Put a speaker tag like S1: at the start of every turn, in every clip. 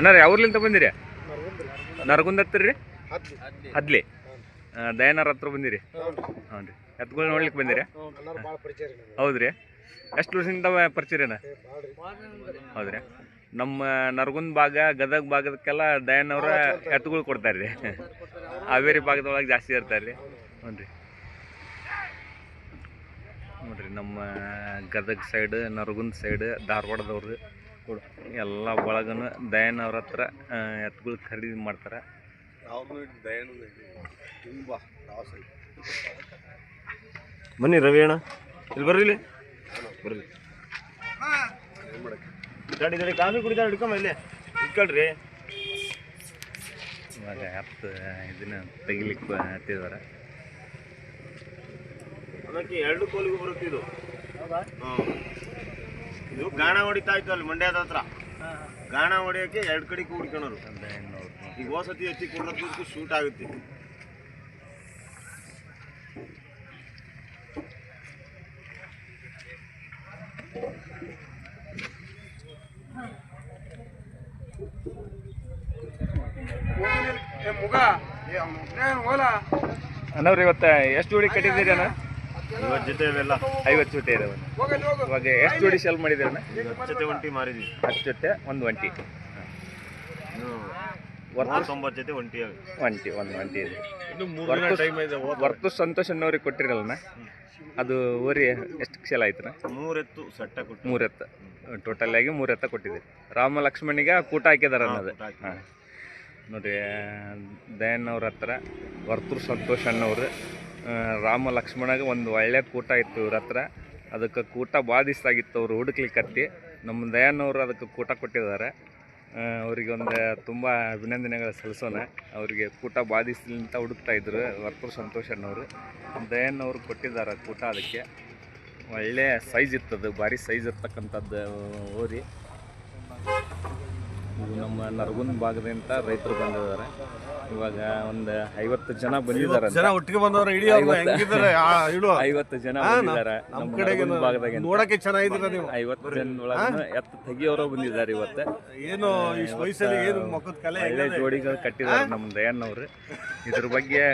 S1: ಅಣ್ಣಾರ ಅವ್ರಲಿಂತ ಬಂದಿರಿ? ನರಗುಂದ ಹತ್ತಿರ ರೀ ದಯಾನರ ಹತ್ರ ಬಂದಿರಿ? ಹ್ಞೂ ರೀ ಎತ್ಗಳು ನೋಡ್ಲಿಕ್ಕೆ ಬಂದಿರಿ?
S2: ರೀ
S1: ಹೌದ್ರಿ. ಎಷ್ಟು ವರ್ಷದಿಂದ ಪರಿಚಯನ
S2: ರೀ
S1: ಹೌದ್ರಿ. ನಮ್ಮ ನರಗುಂದ ಭಾಗ, ಗದಗ ಭಾಗದಕ್ಕೆಲ್ಲ ದಯಾನವ್ರ ಎತ್ತುಗಳು ಕೊಡ್ತಾರೆ ರೀ ಹಾವೇರಿ ಭಾಗದೊಳಗೆ ಜಾಸ್ತಿ ಇರ್ತಾರೆ ರೀ ಹ್ಞೂ ರೀ ನಮ್ಮ ಗದಗ ಸೈಡ್ ನರಗುಂದ ಸೈಡ್ ಧಾರವಾಡದವ್ರು ಕೊಡ್- ಎಲ್ಲ ಬಳಗನ ದಯಾನ್ ಅವ್ರ ಹತ್ರ ಎತ್ತುಗಳು ಖರೀದಿ ಮಾಡ್ತಾರೆ.
S2: ತುಂಬ
S3: ಬನ್ನಿ ರವಿ ಅಣ್ಣ. ಇಲ್ಲಿ ಬರ್ರಿ ಇಲ್ಲಿ? ಬರ್ರಿ. ತಡಿ ತಡಿ ಕಾಫಿ ಕುಡಿದ ಹಿಡ್ಕೊಂಬ ಇಲ್ಲಿ. ಇಟ್ಕೊಳ್ರಿ
S1: ಇವಾಗ ಹತ್ತು ಇದನ್ನ ತೆಗಿಲಿಕ್ಕೆ ಹತ್ತಿದ್ದಾರೆ
S3: ಅದಕ್ಕೆ ಎರಡು ಕೋಲಿಗೂ ಬರುತ್ತೆ ಇದು. ಹ್ಮ್. ಇದು ಗಾಣ ಹೊಡಿತಾ ಇತ್ತು ಅಲ್ಲಿ ಮಂಡ್ಯದ ಹತ್ರ. ಗಾಣ ಹೊಡಿಯೋಕೆ ಎರಡು
S1: ಕಡೆ ಅವ್ರು
S3: ಈಗ ಹೋಸತಿ ಹೆಚ್ಚಿ ಕೊಡೋದಕ್ಕೂ ಶೂಟ್ ಆಗುತ್ತೆ.
S2: ಏ ಮುಗ ಅವ್ನು ಹೋಲ
S1: ಅಣ್ಣವ್ರು ಇವತ್ತು ಎಷ್ಟು ಜೋಡಿ ಕಟ್ಟಿದ್ದೀರಿ ಅಣ್ಣ?
S3: ಇವತ್ತು ಜೊತೆ ಇವೆಲ್ಲ
S1: ಐವತ್ತು ಜೊತೆ ಇದಾವೆ. ಇವಾಗ ಎಷ್ಟು ಜೋಡಿ ಸೆಲ್
S3: ಇವತ್ತು ಜೊತೆ ಒಂಟಿ ಮಾರಿದ್ವಿ.
S1: ಹತ್ತು ಜೊತೆ ಒಂದು ಒಂಟಿ.
S3: ತೊಂಬತ್ತು ಜೊತೆ ಒಂಟಿ
S1: ಒಂಟಿ ಒಂದು ಒಂಟಿ ಇದೆ. ವರ್ತು- ಸಂತೋಷ್ ಅನ್ನೋರಿಗೆ ಕೊಟ್ಟಿರಲ್ಲಣ್ಣ? ಅದು ಓರಿ ಎಷ್ಟು ಸೆಲ್ ಆಯ್ತು
S3: ಮೂರೆತ್ತು ಸಟ್ಟ ಕೊಟ್ಟು.
S1: ಮೂರು ಎತ್ತ ಟೋಟಲ್ ಆಗಿ ಮೂರೆತ್ತ ಕೊಟ್ಟಿದ್ದೀರಿ. ರಾಮ ಲಕ್ಷ್ಮಣಿಗೆ ಕೂಟ ಹಾಕಿದಾರ ಅನ್ನೋದು. ಹಾಂ. ನೋಡ್ರಿ ದಯನ್ ಅವ್ರ ಹತ್ರ ವರ್ತೂರು ಸಂತೋಷ್ ಅನ್ನೋರು ರಾಮ ಲಕ್ಷ್ಮಣಗೆ ಒಂದು ಒಳ್ಳೆ ಕೂಟ ಇತ್ತು ಇವ್ರ ಹತ್ರ. ಅದಕ್ಕೆ ಕೂಟ ಭಾಳ ಅವರು ಆಗಿತ್ತು ಅವ್ರು ಹುಡುಕ್ಲಿಕ್ಕತ್ತಿ ನಮ್ಮ ದಯಾನವ್ರು ಅದಕ್ಕೆ ಕೂಟ ಕೊಟ್ಟಿದ್ದಾರೆ. ಅವರಿಗೆ ಒಂದು ತುಂಬ ಅಭಿನಂದನೆಗಳು ಸಲ್ಲಿಸೋಣ. ಅವರಿಗೆ ಕೂಟ ಬಾಧಿಸ್ಲಿಂತ ಹುಡುಕ್ತಾ ಇದ್ರು ವರ್ತೂರು ಸಂತೋಷ್ ಅನ್ನೋರು. ದಯಾನವರು ಕೊಟ್ಟಿದ್ದಾರೆ ಕೂಟ ಅದಕ್ಕೆ. ಒಳ್ಳೆಯ ಸೈಜ್ ಇತ್ತದು ಭಾರಿ ಸೈಜ್ ಇರ್ತಕ್ಕಂಥದ್ದು ಓರಿ. ನಮ್ಮ ನರಗುಂದ ಭಾಗದಿಂದ ರೈತರು ಬಂದಿದ್ದಾರೆ. ಇವಾಗ ಒಂದು ಐವತ್ತು ಜನ ಬಂದಿದ್ದಾರೆ
S4: ಜನ ಒಟ್ಟಿಗೆ ಬಂದವ್ರ ಇಡೀ ಅವ್ರು
S1: ಐವತ್ತು.
S4: ಹೆಂಗಿದ್ದಾರೆ? ಆ, ಇಡು.
S1: ಐವತ್ತು ಜನ ಬಂದಿದ್ದಾರೆ
S4: ನಮ್
S1: ನಮ್ಮ
S4: ಕಡೆಗೆ
S1: ನರಗುಂದ ಭಾಗದಾಗ
S4: ನೋಡಕ್ಕೆ ಚೆನ್ನಾಗಿದ್ದೀರ ನೀವು?
S1: ಐವತ್ತು ಜನ ಒಳಗ ಎತ್ತು ತೆಗಿಯೋರು ಬಂದಿದ್ದಾರೆ ಇವತ್ತು.
S4: ಏನು ಈ ವಯಸ್ಸಲ್ಲಿ ಏನು ಮುಖದ ಕಲೆ
S1: ಒಳ್ಳೆ? ಜೋಡಿಗಳು ಕಟ್ಟಿದ್ದಾರೆ ನಮ್ಮ ದಯಣ್ಣವ್ರು. ಇದ್ರ ಬಗ್ಗೆ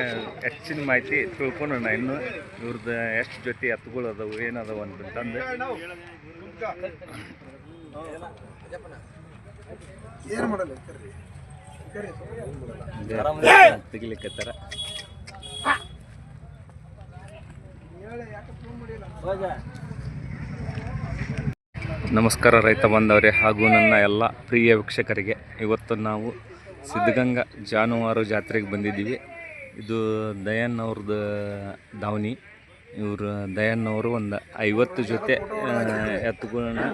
S1: ಹೆಚ್ಚಿನ ಮಾಹಿತಿ ತಿಳ್ಕೊಳೋಣ ಇನ್ನು. ಇವ್ರದ್ದು ಎಷ್ಟು ಜೊತೆ ಎತ್ತುಗಳು ಅದಾವು ಏನದಾವು ಅಂತಂದು.
S2: ಏನು ಮಾಡಲ್ಲ
S1: ತೆಗಿಲಿಕ್ಕತ್ತಾರ ನಮಸ್ಕಾರ ರೈತ ಬಂದವರೇ ಹಾಗೂ ನನ್ನ ಎಲ್ಲ ಪ್ರಿಯ ವೀಕ್ಷಕರಿಗೆ. ಇವತ್ತು ನಾವು ಸಿದ್ಧಗಂಗಾ ಜಾನುವಾರು ಜಾತ್ರೆಗೆ ಬಂದಿದ್ದೀವಿ. ಇದು ದಯನ್ ಅವ್ರದ್ದು ದಾವಣಿ. ಇವರು ದಯನ್ ಅವರು ಒಂದು ಐವತ್ತು ಜೊತೆ ಎತ್ತುಗಳನ್ನ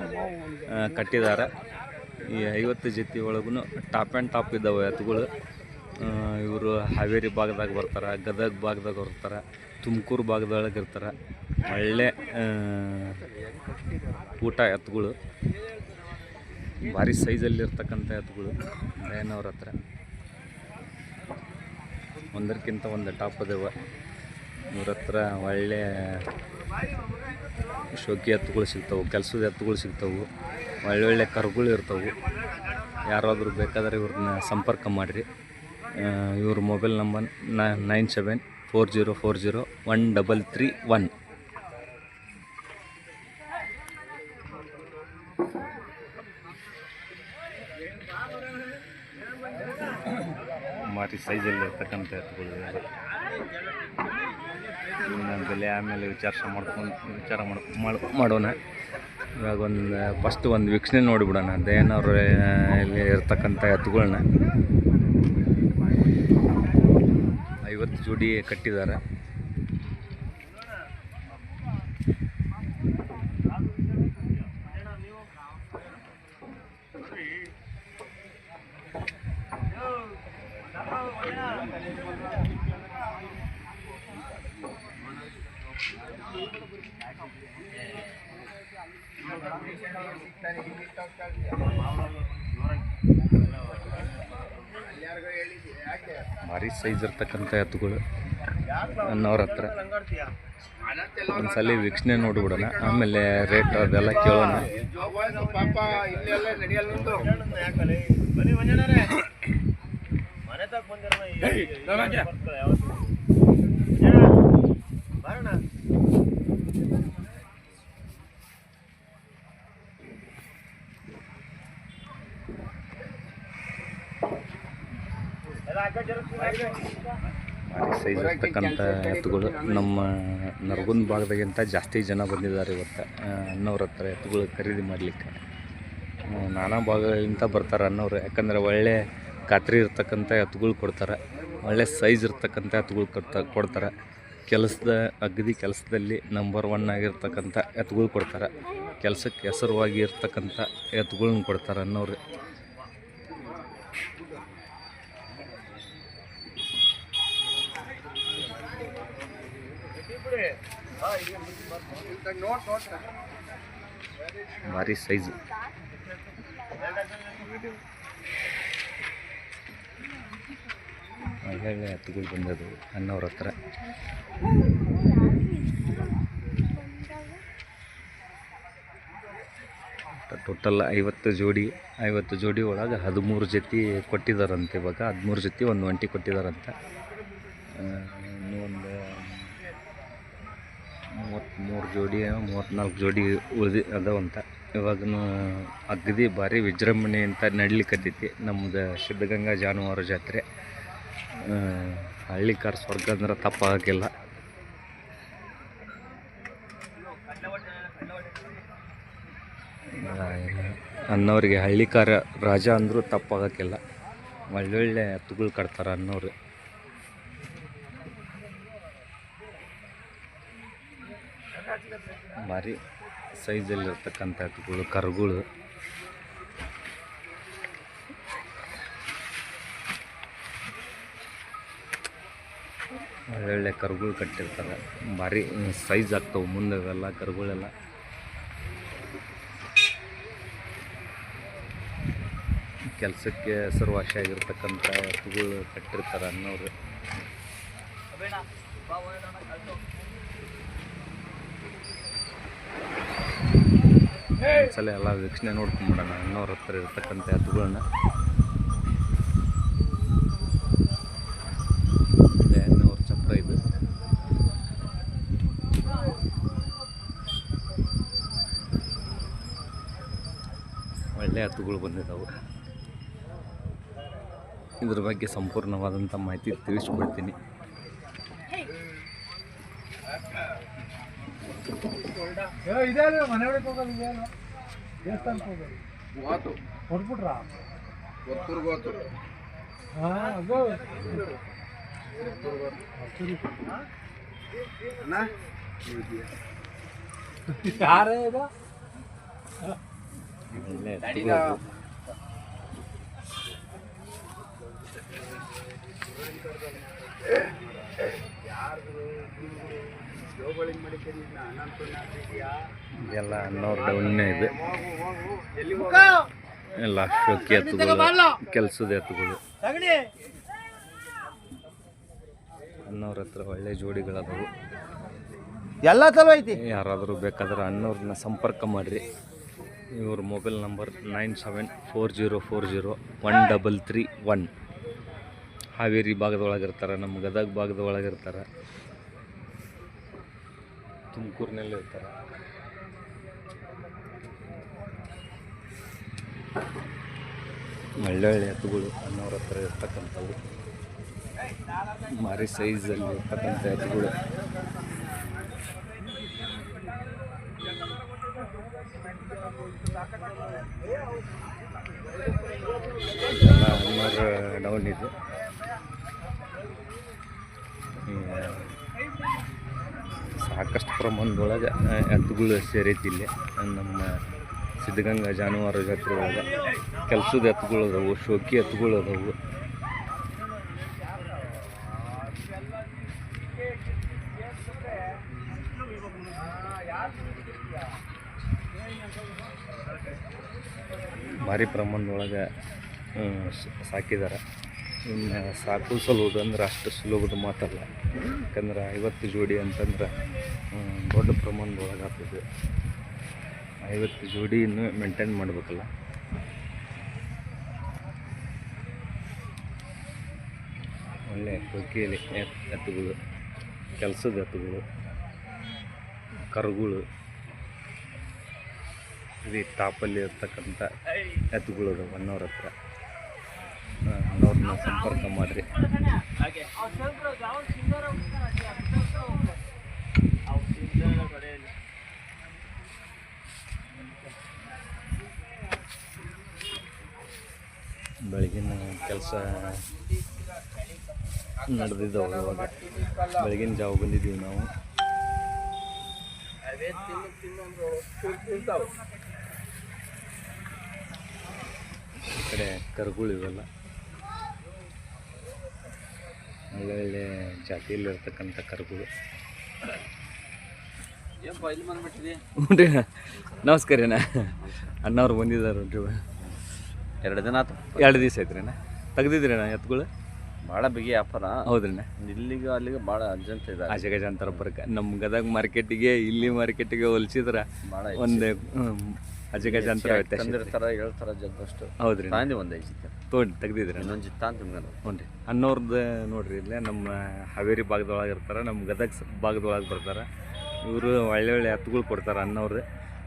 S1: ಕಟ್ಟಿದ್ದಾರೆ ಈ ಐವತ್ತು ಜೊತೆ ಒಳಗೂ ಟಾಪ್ ಆ್ಯಂಡ್ ಟಾಪ್ ಇದ್ದಾವೆ ಎತ್ತುಗಳು. ಇವರು ಹಾವೇರಿ ಭಾಗದಾಗ ಬರ್ತಾರೆ, ಗದಗ ಭಾಗದಾಗ ಬರ್ತಾರೆ, ತುಮಕೂರು ಭಾಗದೊಳಗೆ ಇರ್ತಾರೆ. ಒಳ್ಳೆ ಊಟ ಎತ್ತುಗಳು. ಭಾರಿ ಸೈಜಲ್ಲಿರ್ತಕ್ಕಂಥ ಎತ್ತುಗಳು. ದಯನವ್ರ ಹತ್ರ. ಒಂದಕ್ಕಿಂತ ಒಂದು ಟಾಪ್ ಅದಾವೆ ಇವ್ರ ಹತ್ರ ಒಳ್ಳೆ ಶೋಕಿ ಎತ್ತುಗಳು ಸಿಗ್ತವೆ, ಕೆಲಸದ ಎತ್ತುಗಳು ಸಿಗ್ತಾವೆ ಒಳ್ಳೊಳ್ಳೆ ಕರುಗಳು ಇರ್ತವೆ. ಯಾರಾದರೂ ಬೇಕಾದರೆ ಇವ್ರನ್ನ ಸಂಪರ್ಕ ಮಾಡಿರಿ. ಇವ್ರ mobile number nine seven four zero four zero one double three one. ಮಾರಿ ಸೈಜಲ್ಲಿ ಇರ್ತಕ್ಕಂಥ ಎತ್ತುಗಳು ಇವೆಲ್ಲ. ಇವನ್ನ ಬೆಲೆ ಆಮೇಲೆ ವಿಚಾರ ಮಾಡ್ಕೊಂಡು ವಿಚಾರ ಮಾಡ್ಕೊ ಮಾಡ್- ಮಾಡೋಣ. ಇವಾಗ ಒಂದು ಫಸ್ಟ್ ಒಂದು ವೀಕ್ಷಣೆ ನೋಡಿಬಿಡೋಣ. ದಯನವ್ರ ಇಲ್ಲಿ ಇರ್ತಕ್ಕಂಥ ಎತ್ತುಗಳನ್ನ ಐವತ್ತು ಜೋಡಿ ಕಟ್ಟಿದ್ದಾರೆ. ಭಾರಿ ಸೈಜ್ ಇರ್ತಕ್ಕಂಥ ಎತ್ತುಗಳು. ಅನ್ನೋರ ಹತ್ರ. ಒಂದ್ಸಲಿ ವೀಕ್ಷಣೆ ನೋಡ್ಬಿಡೋಣ. ಆಮೇಲೆ ರೇಟ್ ಅದೆಲ್ಲ ಕೇಳೋಣ.
S3: ಮನೆ ಈ- ಬರ್ತಾರೆ ಯಾವತ್ತು. ಬರೋಣ ಎಲ್ಲ ಆ ಕಡೆ ಜರುಗ್ತೀನಿ.
S1: ಭಾರಿ ಸೈಜ್ ಇರ್ತಕ್ಕಂಥ ಎತ್ತುಗಳು ನಮ್ಮ ನರಗುಂದ ಭಾಗದಾಗಿಂತ ಜಾಸ್ತಿ ಜನ ಬಂದಿದ್ದಾರೆ ಇವತ್ತು. ಅನ್ನೋರ ಹತ್ರ ಎತ್ತುಗಳು ಖರೀದಿ ಮಾಡಲಿಕ್ಕೆ. ನಾನಾ ಭಾಗಗಳಿಂದ ಬರ್ತಾರೆ ಅನ್ನೋರು. ಯಾಕಂದರೆ ಒಳ್ಳೆ ಖಾತ್ರಿ ಇರ್ತಕ್ಕಂಥ ಎತ್ತುಗಳು ಕೊಡ್ತಾರೆ. ಒಳ್ಳೆ ಸೈಜ್ ಇರ್ತಕ್ಕಂಥ ಎತ್ತುಗಳು ಕೊಡ್ತಾ, ಕೊಡ್ತಾರೆ. ಕೆಲಸದ ಅಗದಿ ಕೆಲಸದಲ್ಲಿ ನಂಬರ್ ಒನ್ ಆಗಿರ್ತಕ್ಕಂಥ ಎತ್ತುಗಳು ಕೊಡ್ತಾರೆ. ಕೆಲಸಕ್ಕೆ ಹೆಸರುವಾಗಿ ಇರ್ತಕ್ಕಂಥ ಎತ್ತುಗಳನ್ನ ಕೊಡ್ತಾರೆ ಅನ್ನೋರು. ಭಾರಿ ಸೈಜ್. ಒಳ್ಳೆ ಹತ್ತುಗಳು ಬಂದದು ಅನ್ನೋರ ಹತ್ರ. ಟೋಟಲ್ ಐವತ್ತು ಜೋಡಿ ಐವತ್ತು ಜೋಡಿ ಒಳಗೆ ಹದಿಮೂರು ಜೊತೆ ಕೊಟ್ಟಿದ್ದಾರಂತೆ ಇವಾಗ. ಹದಿಮೂರು ಜೊತೆ ಒಂದು ಒಂಟಿ ಕೊಟ್ಟಿದ್ದಾರಂತೆ ಇನ್ನೂ ಒಂದು ಮೂವತ್ತ್ಮೂರು ಜೋಡಿ ಮೂವತ್ತ್ನಾಲ್ಕು ಜೋಡಿ ಉಳಿದಿ ಅದಾವಂತ ಇವಾಗನು ಅಗದಿ ಭಾರಿ ವಿಜೃಂಭಣೆ ಅಂತ ನಡ್ಲಿಕ್ಕತ್ತೈತಿ ನಮ್ದು ಸಿದ್ಧಗಂಗಾ ಜಾನುವಾರು ಜಾತ್ರೆ. ಹಳ್ಳಿಕಾರ ಸ್ವರ್ಗ ಅಂದ್ರೆ ತಪ್ಪಾಗಿಲ್ಲ ಅನ್ನೋರಿಗೆ ಹಳ್ಳಿಕಾರ ರಾಜ ಅಂದರೂ ತಪ್ಪಾಗಕ್ಕಿಲ್ಲ ಒಳ್ಳೊಳ್ಳೆ ಎತ್ತುಗಳು ಕಟ್ತಾರೆ ಅನ್ನೋರು. ಭಾರಿ ಸೈಜಲ್ಲಿರ್ತಕ್ಕಂಥ ಹಕ್ಕುಗಳು ಕರುಗಳು. ಒಳ್ಳೊಳ್ಳೆ ಕರುಗಳು ಕಟ್ಟಿರ್ತಾರೆ ಭಾರಿ ಸೈಜ್ ಆಗ್ತವೆ ಮುಂದೆ ಎಲ್ಲ ಕರುಗಳೆಲ್ಲ. ಕೆಲಸಕ್ಕೆ ಹೆಸರುವಾಸಿಯಾಗಿರ್ತಕ್ಕಂಥ ಹಕ್ಕುಗಳು ಕಟ್ಟಿರ್ತಾರೆ ಅನ್ನೋರು. ಒಂದ್ಸಲ ಎಲ್ಲ ವೀಕ್ಷಣೆ ನೋಡ್ಕೊಂಬಿಡೋಣ ಅನ್ನೋರ ಹತ್ರ ಇರ್ತಕ್ಕಂಥ ಎತ್ತುಗಳನ್ನ ಅನ್ನೋರ ಚಪ್ರ ಇದು. ಬಂದಿದ್ದಾವೆ ಇದ್ರ ಬಗ್ಗೆ ಸಂಪೂರ್ಣವಾದಂಥ ಮಾಹಿತಿ ತಿಳಿಸ್ಕೊಡ್ತೀನಿ.
S2: ಇದೆ ಮನೆ ಒಳಗೆ ಹೋಗೋದು ಇದೆ ದೇವಸ್ಥಾನಕ್ಕೆ ಹೋಗೋದು.
S4: ಗೊತ್ತೂರು ಗೋತು.
S2: ಹಾಂ ಅದು. ಯಾರೇ ಇದು?
S1: ಯಾರು ಎಲ್ಲ ಅನ್ನೋರ್ ಡೌನ್ನೇ ಇದೆ. ಎಲ್ಲ ಶೋಕಿ ಎತ್ತುಗಳು ಕೆಲಸದ ಎತ್ತುಗಳು. ಅನ್ನೋರ ಹತ್ರ ಒಳ್ಳೆ ಜೋಡಿಗಳಾದವು.
S2: ಎಲ್ಲ ಚಲೋ ಐತಿ
S1: ಯಾರಾದರೂ ಬೇಕಾದ್ರೆ ಅಣ್ಣವ್ರನ್ನ ಸಂಪರ್ಕ ಮಾಡಿರಿ. ಇವ್ರ mobile number nine seven four zero four zero one double three one. Haveri ಭಾಗದೊಳಗಿರ್ತಾರೆ ನಮ್ಮ ಗದಗ ಭಾಗದೊಳಗೆ ಇರ್ತಾರೆ ತುಮಕೂರಿನಲ್ಲಿ ಇರ್ತಾರೆ. ಒಳ್ಳೊಳ್ಳೆ ಎತ್ತುಗಳು ಅನ್ನೋರ ಹತ್ರ ಇರ್ತಕ್ಕಂಥವು. ಮಾರಿ ಸೈಜಲ್ಲಿ ಇರ್ತಕ್ಕಂಥ ಎತ್ತುಗಳು. ಹನ್ನೂರು ಡೌನ್ ಇದೆ. ಪ್ರಮಾಣದೊಳಗೆ ಎತ್ತುಗಳು ಸೇರೈತಿ ಇಲ್ಲಿ. ನಮ್ಮ ಸಿದ್ಧಗಂಗಾ ಜಾನುವಾರು ಜಾತ್ರೆ ಒಳಗೆ ಕೆಲಸದ ಎತ್ತುಗಳು ಅದಾವು, ಶೋಕಿ ಎತ್ತುಗಳು ಅದಾವು. ಭಾರಿ ಪ್ರಮಾಣದೊಳಗೆ ಸಾಕಿದ್ದಾರೆ ಇನ್ನು ಸಾಕು ಸಲುವುದು ಅಂದ್ರೆ ಅಷ್ಟು ಸುಲಭದ ಮಾತಲ್ಲ. ಯಾಕಂದ್ರೆ ಐವತ್ತು ಜೋಡಿ ಅಂತಂದ್ರೆ ದೊಡ್ಡ ಪ್ರಮಾಣದೊಳಗೆ ಆಗ್ತದೆ. ಐವತ್ತು ಜೋಡಿ ಇನ್ನು ಮೇಂಟೈನ್ ಮಾಡಬೇಕಲ್ಲ. ಒಳ್ಳೆ ಕೊಕ್ಕಿಯಲ್ಲಿ ಎತ್ ಎತ್ತುಗಳು, ಕೆಲಸದ ಎತ್ತುಗಳು, ಕರುಗಳು, ಇದು ತಾಪಲ್ಲಿ ಇರ್ತಕ್ಕಂಥ ಎತ್ತುಗಳು ಅದಾವೆ ಹತ್ರ. ಅಣ್ಣವ್ರನ್ನ ಸಂಪರ್ಕ ಮಾಡಿರಿ. ಬೆಳಗಿನ ಕೆಲಸ ನಡೆದಿದ್ದಾವೆ ಇವಾಗ. ಬೆಳಗಿನ ಜಾವ ಬಂದಿದ್ದೀವಿ ನಾವು. ಈ ಕಡೆ ಕರುಗಳು ಇವೆಲ್ಲ. ಒಳ್ಳೊಳ್ಳೆ ಜಾತಿಯಲ್ಲಿರ್ತಕ್ಕಂಥ ಕರುಗಳು. ಹ್ಞೂ ನಮಸ್ಕಾರ ಅಣ್ಣ. ಅಣ್ಣವ್ರು ಬಂದಿದ್ದಾರೆ
S5: ಎರಡು ದಿನ ಆತು.
S1: ಎರಡು ದಿವಸ ತೆಗ್ದಿದ್ರಿ ನಾ ಎತ್ತುಗಳು
S5: ಭಾಳ ಬಿಗಿ ವ್ಯಾಪಾರ
S1: ಹೌದ್ರಣ್ಣ
S5: ಇಲ್ಲಿಗೆ ಅಲ್ಲಿಗೆ ಭಾಳ ಅರ್ಜೆಂಟ್ ಇದೆ.
S1: ಆಜಗಜಾಂತರ ಬರಕ ನಮ್ಮ ಗದಗ ಮಾರ್ಕೆಟಿಗೆ ಇಲ್ಲಿ ಮಾರ್ಕೆಟಿಗೆ ಹೋಲಿಸಿದ್ರೆ
S5: ಭಾಳ
S1: ಒಂದು ಅಜಗಜಾಂತರ ವ್ಯತ್ಯಾಸ.
S5: ತಂದಿರ್ತಾರ ಹೇಳ್ತಾರ ಜಗ್ಗಷ್ಟು
S1: ಹೌದ್ರಿ.
S5: ತಾಂದಿ ಒಂದು ಜಿತ್ತ
S1: ತೊಗೊಂಡು ತೆಗ್ದಿದ್ರಿ
S5: ಇನ್ನೊಂದು ಜಿತ್ತ ಅಂತ
S1: ಹ್ಞೂ ರೀ ಅನ್ನೋರ್ದು ನೋಡ್ರಿ ಇಲ್ಲೇ ನಮ್ಮ ಹಾವೇರಿ ಭಾಗದೊಳಗೆ ಇರ್ತಾರೆ ನಮ್ಮ ಗದಗ ಭಾಗದೊಳಗೆ ಬರ್ತಾರೆ. ಇವರು ಒಳ್ಳೆ ಒಳ್ಳೆ ಹತ್ತುಗಳು ಕೊಡ್ತಾರೆ ಅನ್ನೋರು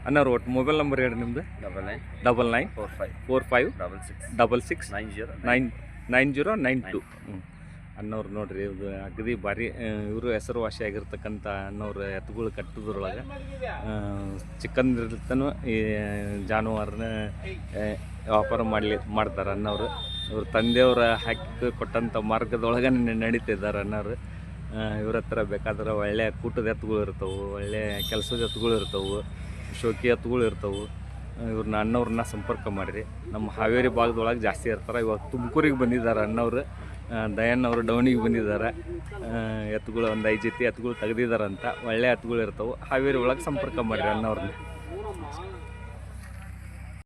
S1: ಅನ್ನೋರು ಒಟ್ಟು ಮೊಬೈಲ್ ನಂಬರ್ ಹೇಳಿ ನಿಮ್ದು?
S5: Double nine
S1: double nine
S5: four five
S1: four five
S5: double six
S1: double six
S5: nine zero
S1: nine nine zero nine two. ಹ್ಞೂ. ಅನ್ನೋರು ನೋಡ್ರಿ ಇದು ಅಗದಿ ಭಾರಿ ಇವರು ಹೆಸರುವಾಸಿಯಾಗಿರ್ತಕ್ಕಂಥ ಅನ್ನೋರು ಎತ್ತುಗಳು ಕಟ್ಟೋದ್ರೊಳಗೆ. ಚಿಕ್ಕಂದಿರ್ತನೂ ಈ ಜಾನುವಾರನ್ನ ಆ, ವ್ಯಾಪಾರ ಮಾಡಲಿ ಮಾಡ್ತಾರೆ ಅನ್ನೋರು ಇವ್ರ ತಂದೆಯವರ ಹಾಕಿ ಕೊಟ್ಟಂಥ ಮಾರ್ಗದೊಳಗೆ ನಡೀತಿದ್ದಾರೆ ಅನ್ನೋರು ಇವ್ರ ಹತ್ರ ಬೇಕಾದ್ರೆ ಒಳ್ಳೆಯ ಕೂಟದ ಎತ್ತುಗಳು ಇರ್ತವೆ ಒಳ್ಳೆಯ ಕೆಲಸದ ಎತ್ತುಗಳು ಇರ್ತವೆ ಶೋಕಿ ಎತ್ತುಗಳು ಇರ್ತವೆ. ಇವ್ರನ್ನ ಅಣ್ಣವ್ರನ್ನ ಸಂಪರ್ಕ ಮಾಡಿರಿ. ನಮ್ಮ ಹಾವೇರಿ ಭಾಗದೊಳಗೆ ಜಾಸ್ತಿ ಇರ್ತಾರೆ. ಇವಾಗ ತುಮಕೂರಿಗೆ ಬಂದಿದ್ದಾರೆ ಅಣ್ಣವ್ರು. ದಯನ್ ಅವರು ಡೌನಿಗೆ ಬಂದಿದ್ದಾರೆ. ಎತ್ತುಗಳು ಒಂದು ಐದು ಜೊತೆ ಎತ್ತುಗಳು ತೆಗ್ದಿದ್ದಾರಂತ ಒಳ್ಳೆ ಎತ್ತುಗಳು ಇರ್ತವೆ. ಹಾವೇರಿ ಒಳಗೆ ಸಂಪರ್ಕ ಮಾಡಿರಿ ಅಣ್ಣವ್ರನ್ನ.